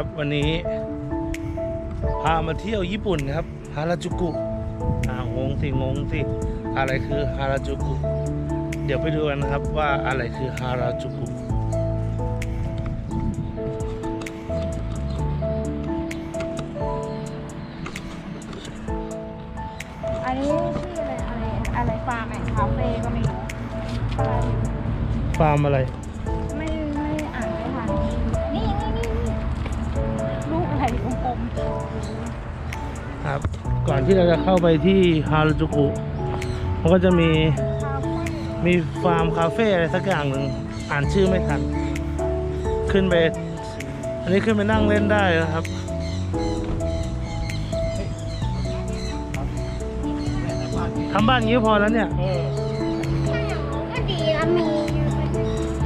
ครับ วันนี้ พามาเที่ยวญี่ปุ่นครับฮาราจูกุอ่างงสิงงสิอะไรคือฮาราจูกุเดี๋ยวไปดูกันนะครับว่าอะไรคือฮาราจูกุอันนี้ชื่ออะไรอะไรอะไรฟาร์มแอนด์คาเฟ่ก็ไม่รู้ฟาร์มฟาร์มอะไร ก่อนที่เราจะเข้าไปที่ฮาราจูกุมันก็จะมีๆคาเฟ่มีฟาร์มคาเฟ่อะไรสักอย่างหนึ่งอ่านชื่อไม่ทัน ขึ้นไป อันนี้ขึ้นไปนั่งเล่นได้นะครับ ทำบ้านอย่างนี้ก็พอแล้วเนี่ยก็ดีแล้วมี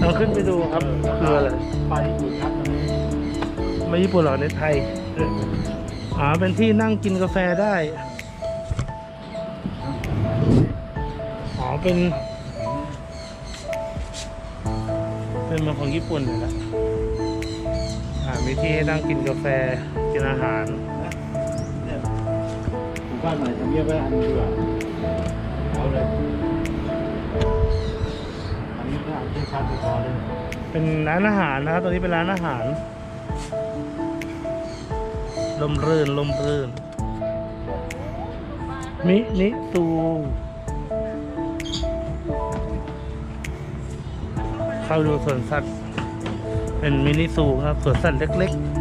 เราขึ้นไปดูครับคืออะไรไปญี่ปุ่นครับไม่ญี่ปุ่นหรอกในไทย อ๋อเป็นที่นั่งกินกาแฟได้ อ๋อเป็น เป็นมืองของญี่ปุ่นเลยนะอ่ามีที่ให้นั่งกินกาแฟกินอาหารเนี่ยหมู่บ้านใหม่ทำเงียบไว้อันนึงดีกว่าเอาเลยอันนี้ก็อ่านชัดๆพอเลยเป็นร้านอาหารนะครับตรงนี้เป็นร้านอาหาร ลมรื่นลมรื่นมินิซูเข้าดูสวนสัตว์ เป็นมินิซูครับสวนสัตว์เล็ก ๆ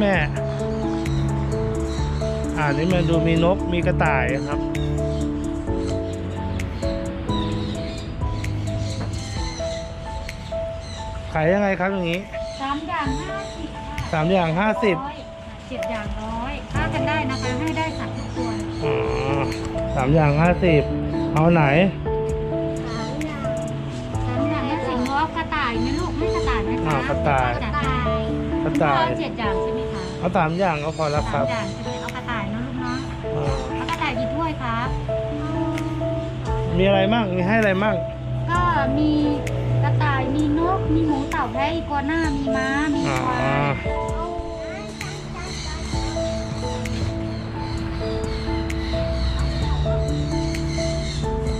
แม่ อ่านี่มาดูมีนกมีกระต่ายครับขายยังไงครับอย่างนี้สามอย่างห้าสิบค่ะสามอย่างห้าสิบร้อยเจ็ดอย่างร้อยถ้ากันได้นะคะให้ได้สัตว์ทุกตัวอ๋อสามอย่างห้าสิบเอาไหน สามอย่างสามอย่างห้าสิบง้อกระต่ายไหมลูกไม่กระต่ายไหมคะอ่ากระต่าย กระต่ายกระต่ายเอเจ็ดอย่างใช่ไหมคะ เอาสามอย่างก็พอแล้วคสารัมบอย่างใช่ไหมเอากระต่ายเนอะลูกเนาะอ่าเอากระต่ายกี่ถ้วยครับ มีอะไรมั่งมีให้อะไรมั่งก็มีกระต่ายมีนกมีหมูเต่าแพะอีกัวหน้ามีม้ามีอ๋อควาย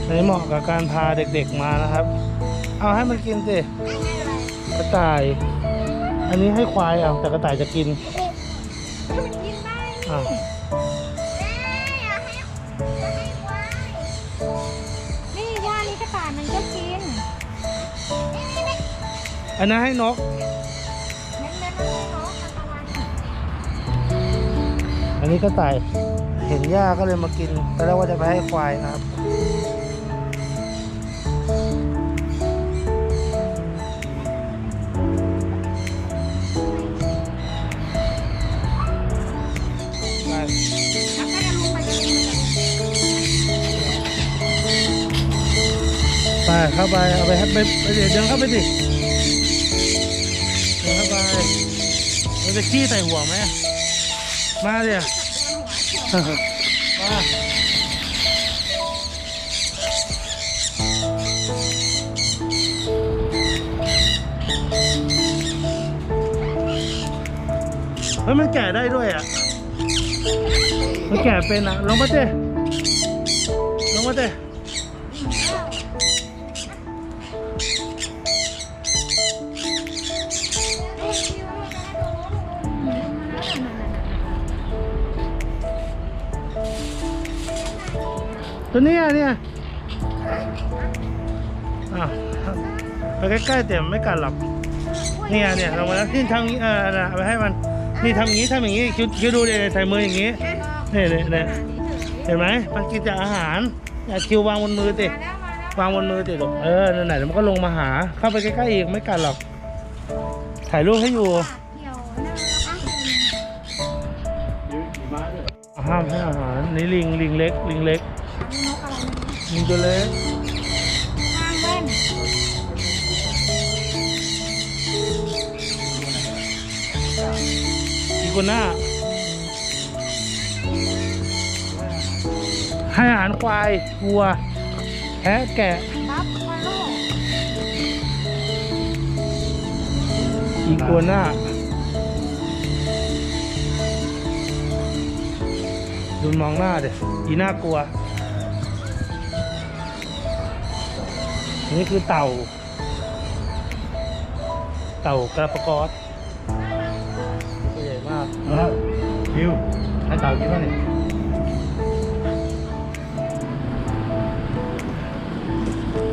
ในเหมาะกับการพาเด็กๆมานะครับ เอาให้มันกินสิกระต่าย อันนี้ให้ควายเอาแต่กระต่ายจะกินมันกินได้ อ่านี่ย่านี่กระต่ายมันก็กินอันนั้นให้นก เน้นๆนะลูกเนาะอันตรายอันนี้กระต่ายเห็นหญ้าก็เลยมากินแต่แล้วว่าจะไปให้ควายนะครับ ไปเข้าไปเอาไปให้ไปเดี๋ยวเดินเข้าไปสิเดินเข้าไปมันจะขี้ใส่หัวไหมมาเดี๋ยวมาเฮ้ยมันแก่ได้ด้วยอะ มันแก่เป็นอะ ลงมาเต้ลงมาเต้ตัวเนี้ยเนี่ยอะไปใกล้ๆแต่ไม่กัดหรอกเนี่ยเนี่ยลงมาแล้วที่ทางเออนะเอาไปให้มัน นี่ทำอย่างนี้ทำอย่างนี้คิดคิดดูเลยใส่มืออย่างนี้เนี่ยเนี่ยเนี่ยเห็นไหมมันกินจากอาหารอยากคิววางบนมือติวางบนมือติลูกเออนั่นไหนเดี๋ยวมันก็ลงมาหาเข้าไปใกล้ๆอีกไม่กัดหรอก ถ่ายรูปให้อยู่ห้ามให้อาหารนี่ลิงลิงเล็กลิงเล็กลิงตัวเล็ก หัวน่าให้อาหารควายวัว แพะแกะบัฟฟาโลอีกัวน่าดูมองหน้าเด็อีน่ากลัว นี่คือเต่า เต่ากระปกอส หญ่มากนะครับคิวให้เต่ากินป่ะเนี่ย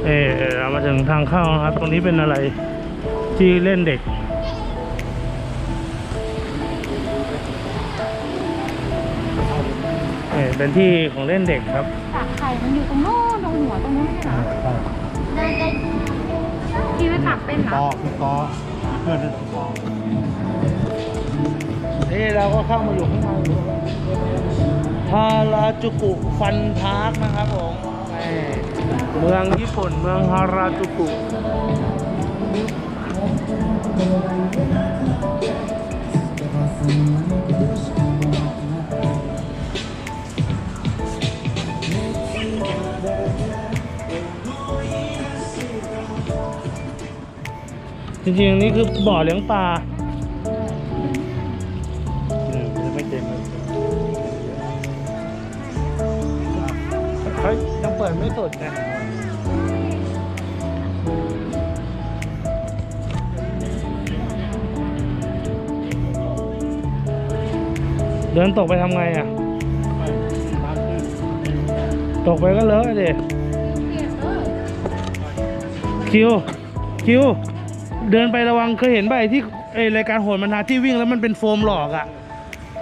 เออเรามาถึงทางเข้านะครับ ตรงนี้เป็นอะไรที่เล่นเด็ก เออเป็นที่ของเล่นเด็กครับตักไข่มันอยู่ตรงโน้นตรงหัวตรงนู้นไม่ใช่เหรอใช่ได้ได้พี่ไม่ตักเป็นเหรปออคือปอเพื่อนนั่นปอ นี่เราก็เข้ามาอยู่ข้างในฮาราจูกุฟันพาร์คนะครับผมเมืองญี่ปุ่นเมืองฮาราจูกุจริงๆนี่คือบ่อเลี้ยงปลา นะเดินตกไปทำไงอะ ตกไปก็เลอะดิเปลี่ยนเลยคิว คิว เดินไประวังเคยเห็นใบที่ไอรายการโหนมันทาที่วิ่งแล้วมันเป็นโฟมหลอกอะ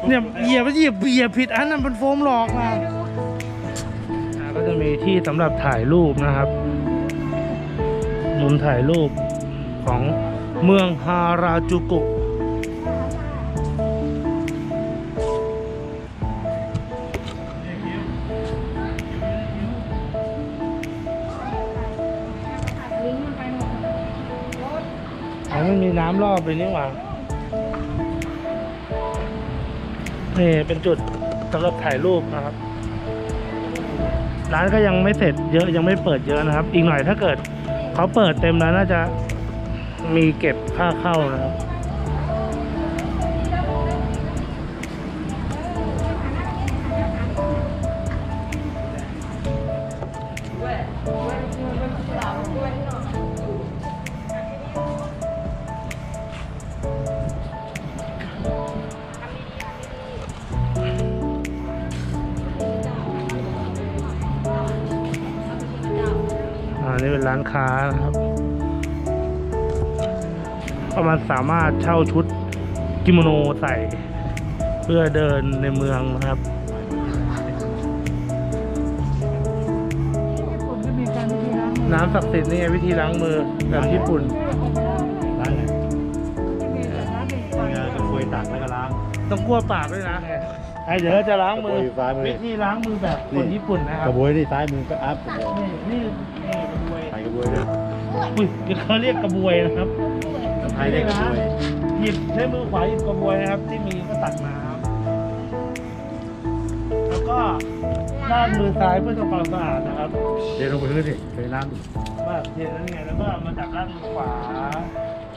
เนี่ยเหยียบเหยียบเหยียบผิดอันนั้นเป็นโฟมหลอกอ่า จะมีที่สำหรับถ่ายรูปนะครับ มุมถ่ายรูปของเมืองฮาราจูกุไมดเลยอ๋อมันมีน้ำรอบเลยนี่หว่านี่เป็นจุดสำหรับถ่ายรูปนะครับ ร้านก็ยังไม่เสร็จเยอะยังไม่เปิดเยอะนะครับ อีกหน่อยถ้าเกิดเขาเปิดเต็มแล้วน่าจะมีเก็บค่าเข้านะครับ นค้านะครับก็มันสามารถเช่าชุดกิโมโนใส่ เพื่อเดินในเมืองนะครับญี่ปุ่นก็มีการวิธีล้างมือน้ำศักดิ์สิทธิ์นี่ไงวิธีล้างมือแบบญี่ปุ่นล้างไงมีแต่น้ำเป็นไฟมีกระคุยตักแล้วก็ล้าง ต้องกลัวปากด้วยนะไอเดี๋ยวเราจะล้างมือกระบวยซ้ายมือ วิธีล้างมือแบบคนนี่ญี่ปุ่นนะคกรับระบวยนี่ซ้ายมือก็อัพนี่นี่นี่กระ บวยใส่กระบวยด้วยอุ้ยเขาเรียกกระบวยนะครับไทยเรียกกระบวยหยิบใช้มือขวาหยิบกระบวยนะครับ ที่มีก็ตักน้ำแล้วก็ด้านมือซ้ายเพื่อทำความสะอาดนะครับเทลงไปพื้นสิเทน้ำดิว่าเทนั้นไงแล้วก็มาจากด้านมือขวา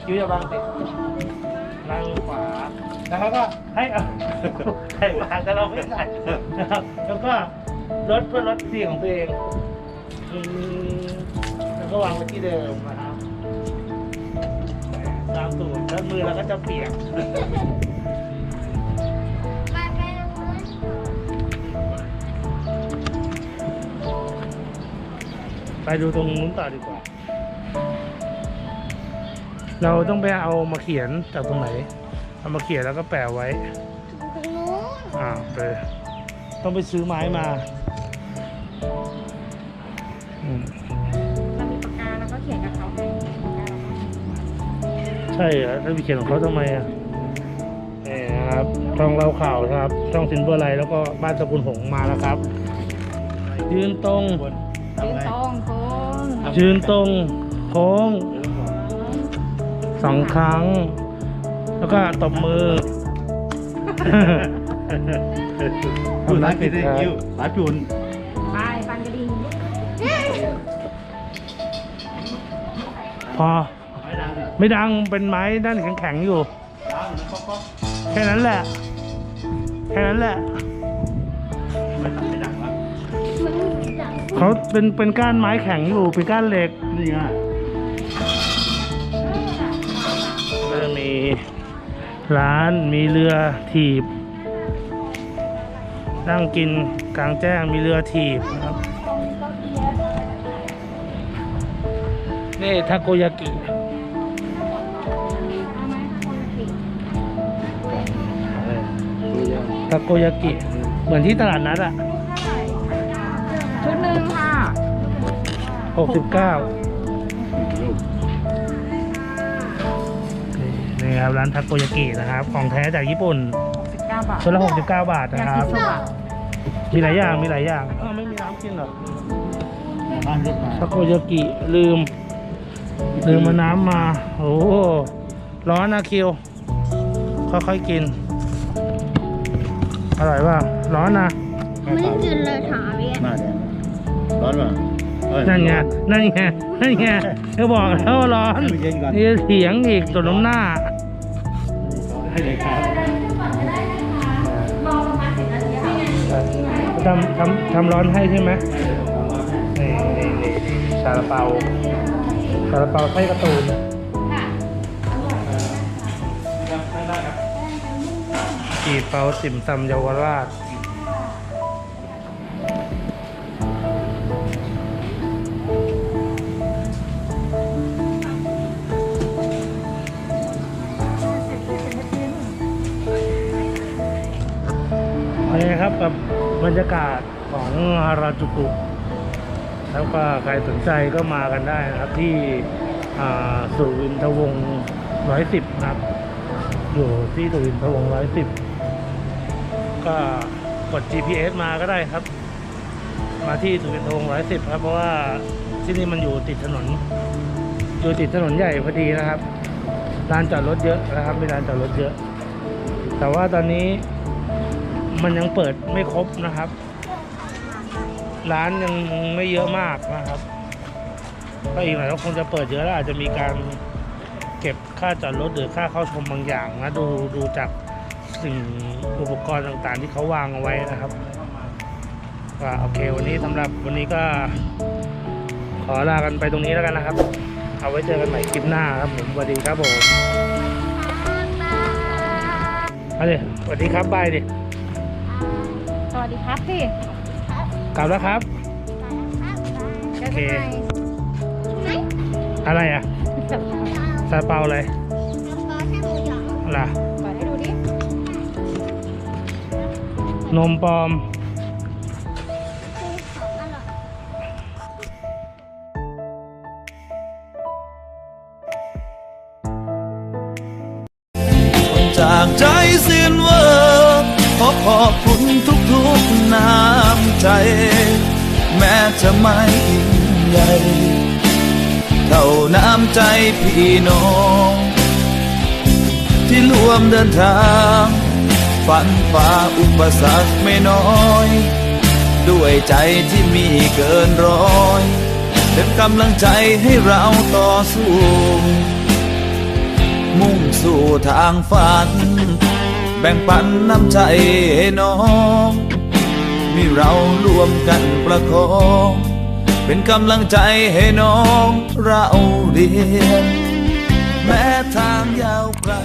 คิ้วจะบางติดด้านมือขวาแล้วเขาก็ให้เอาใส่ปากแต่เราไม่ใส่นะครับแล้วก็ลดเพื่อลดเสียงของตัวเองอืม แล้วก็วางไว้ที่เดิมนะครับตามสูตรแล้วมือเราก็จะเปียกไปดูตรงนู้นต่อดีกว่า เราต้องไปเอามาเขียนจากตรงไหน เอเอามาเขียนแล้วก็แปะไว้ ตรงนู้นอ่าไปต้องไปซื้อไม้มา ใช่เหรอแล้วไปเขียนของเขาทำไมอะนี่นะครับช่องเล่าข่าวนะครับ ช่องซินเบอร์ไลท์แล้วก็บ้านสกุลหงส์มาแล้วครับ ยืนตรงบนยืนทำไงตรงโค้งยืนตรงโค้งสองครั้ง แล้วก็ตบมือพูดร้านไปได้ยิ้วร้านจุนไปปันกระดิ่งพอ ไม่ดังดิไม่ดังเป็นไม้ด้านแข็งๆอยู่ดังนะก๊อกก๊อกแค่นั้นแหละ แค่นั้นแหละ ไม่ดังไม่ดังละเขาเป็นเป็นก้านไม้แข็งอยู่เป็นก้านเหล็กนี่ไงก็จะมีร้านมีเรือถีบ นั่งกินกลางแจ้งมีเรือถีบนะครับ นี่ทาโกยากิ ทาโกยากิ เหมือนที่ตลาดนัดอะชุดหนึ่งค่ะ69ลูกนี่ครับร้านทาโกยากินะครับ ของแท้จากญี่ปุ่น19บาทชุดละ69 บาทยานะครับกิโซบะมีหลายอย่าง มีหลายอย่างเออไม่มีน้ำกินเหรอบ้านเล็กมาทาโกยากิลืม ลืมมาน้ำมา โอ้โหร้อนนะคิว ค่อยๆกิน อร่อยป่ะร้อนนะไม่กินเลยถามเรียนมาแดงร้อนป่ะเอ้ยนั่นไงนั่นไงนั่นไงก็บอกแล้วว่าร้อนให้มันเย็นก่อนนี่เถียงอีกตัวน้ำหน้าให้เลยครับทำทำทำร้อนให้ใช่ไหมนี่นี่นี่ซาลาเปาซาลาเปาไส้การ์ตูน จีเปาติ่มซำเยาวราช นี่ครับกับบรรยากาศของฮาราจูกุแล้วก็ใครสนใจก็มากันได้นะครับ ที่สุวินทวงศ์ร้อยสิบนะครับ อยู่ที่สุวินทวงศ์ร้อยสิบ ก็กด GPS มาก็ได้ครับ มาที่สุวินทวงร้อยสิบครับ เพราะว่าที่นี่มันอยู่ติดถนน อยู่ติดถนนใหญ่พอดีนะครับลานจอดรถเยอะนะครับมีลานจอดรถเยอะ แต่ว่าตอนนี้มันยังเปิดไม่ครบนะครับ ร้านยังไม่เยอะมากนะครับก็อีกหน่อยก็คงจะเปิดเยอะแล้วอาจจะมีการเก็บค่าจอดรถหรือค่าเข้าชมบางอย่างนะดูดูจาก สิ่งอุปกรณ์ต่างๆ ที่เขาวางเอาไว้นะครับก็โอเค วันนี้สำหรับวันนี้ก็ขอลากันไปตรงนี้แล้วกันนะครับ เอาไว้เจอกันใหม่คลิปหน้าครับผมสวัสดีครับผมเอาดิสวัสดีครับบายดิสวัสดีครับพี่กลับแล้วครับเจอกันใหม่อะไรอะซาเปาอะไรล่ะ นมปลอมจากใจสิ้นเวอร์ขอขอบคุณทุกๆน้ำใจ แม้จะไม่ยิ่งใหญ่เท่าน้ำใจพี่น้อง ที่ร่วมเดินทาง ฝันฝ่าอุปสรรคไม่น้อย ด้วยใจที่มีเกินร้อย เป็นกำลังใจให้เราต่อสู้ มุ่งสู่ทางฝัน แบ่งปันน้ำใจให้น้องมีเราร่วมกันประคอง เป็นกำลังใจให้น้องเราเรียน แม้ทางยาวไกล